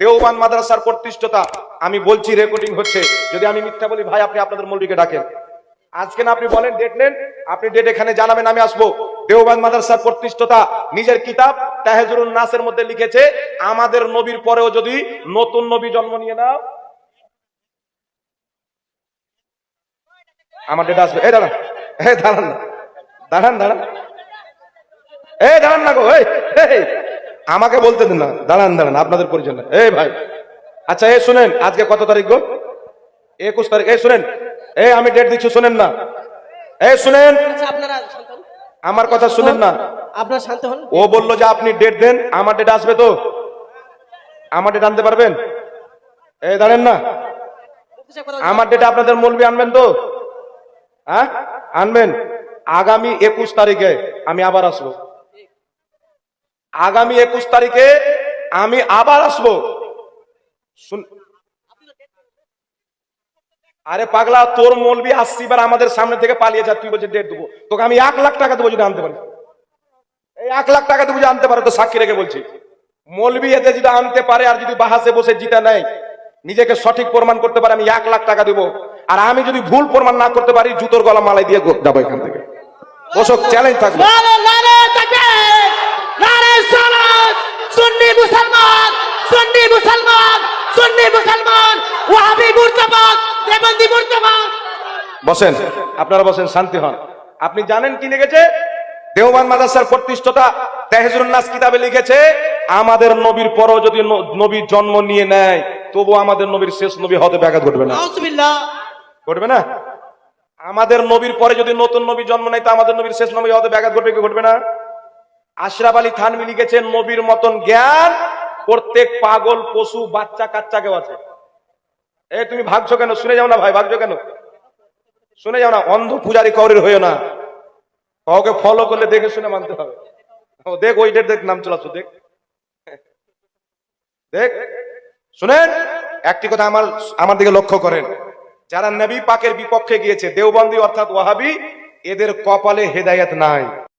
দেওবান মাদ্রাসার প্রতিষ্ঠাতা আমি বলছি রেকর্ডিং হচ্ছে। যদি আমি মিথ্যা বলি ভাই আপনি আপনাদের মৌলবীকে ডাকেন। আজকে না আপনি বলেন ডেট নেন। আপনি ডেট এখানে জানাবেন আমি আসব। দেওবান মাদ্রাসার প্রতিষ্ঠাতা নিজের কিতাব তাহেজুরুন নাসের মধ্যে লিখেছে আমাদের নবীর পরেও যদি নতুন নবী জন্ম নিয়ে নাও। আমার ডেট আসবে। এই দাঁড়ান এই দাঁড়ান দাঁড়ান দাঁড়ান। এই দাঁড়ান না গো এই, আমাকে বলতে দিন না। দাঁড়ান দাঁড়ান আপনাদের পরিচয় না। এই ভাই আচ্ছা এই শুনেন আজকে কত তারিখ গো? একুশ তারিখ এই শুনেন এই আমি ডেট দিচ্ছি শুনেন না। এই শুনেন আচ্ছা আমার কথা শুনেন না। আপনারা শান্ত হন। ও বলল যে আপনি ডেট দেন আমার ডেট আসবে তো। আমার ডেট আনতে পারবেন? এই দাঁড়েন না। আমার ডেটে আপনাদের মলবি আনবেন তো? হ্যাঁ? আনবেন। আগামী একুশ তারিখে আমি আবার আসব। আগামী একুশ তারিখে আমি আবার আসব। আরে পাগলা, তোর মলবি আসছি, এবার আমাদের সামনে থেকে পালিয়ে যা, তুই বলছিস ডেট দেবো। তোকে আমি এক লাখ টাকা দেবো যদি আনতে পারি। এই এক লাখ টাকা দেবো যদি আনতে পারো, তো সাক্ষী রেখে বলছি। মলবি এতে যদি আনতে পারে আর যদি বাহাসে বসে জিতা নেয়, নিজেকে সঠিক প্রমাণ করতে পারে, আমি এক লাখ টাকা দেবো। আর আমি যদি ভুল প্রমাণ না করতে পারি, জুতোর গলা মালাই দিয়ে যাব এখান থেকে। ওসব চ্যালেঞ্জ থাকবে সুন্নি মুসলমান সুন্নি মুসলমান সুন্নি মুসলমান ওয়াহাবি মুর্তাবাদ দেবন্দি মুর্তাবাদ বসেন আপনারা বসেন শান্তি হন। আপনি জানেন কি লিখেছে? দেওবান মাদ্রাসার প্রতিষ্ঠাতা তেহজুর নাস কিতাবে লিখেছে আমাদের নবীর পরও যদি ন- নবীর জন্ম নিয়ে নেয় তবু আমাদের নবীর শেষ নবী হতে ব্যাঘাত ঘটবে না। ঘটবে না? আমাদের নবীর পরে যদি নতুন নবী জন্ম নেয় তো আমাদের নবীর শেষ নবী হতে ব্যাঘাত ঘটবে কি ঘটবে না? আশরাফ আলী থানভি লিখেছেন, নবীর মতন জ্ঞান, প্রত্যেক পাগল, পশু, বাচ্চা কাচ্চাকেও আছে। এ, তুমি ভাগছো কেন? শুনে যাও না ভাই, ভাগছো কেন? শুনে যাও না, অন্ধ পূজারি কৌরের হয়েও না। কাউকে ফলো করলে দেখে শুনে মানতে হবে। দেখ, ওই ডেট দেখ, নাম চলাচ্ছ, দেখ। দেখ, শুনেন, একটি কথা আমার আমার দিকে লক্ষ্য করেন। যারা নবী পাকের বিপক্ষে গিয়েছে, দেওবন্দি অর্থাৎ ওয়াহাবি, এদের কপালে হেদায়েত নাই।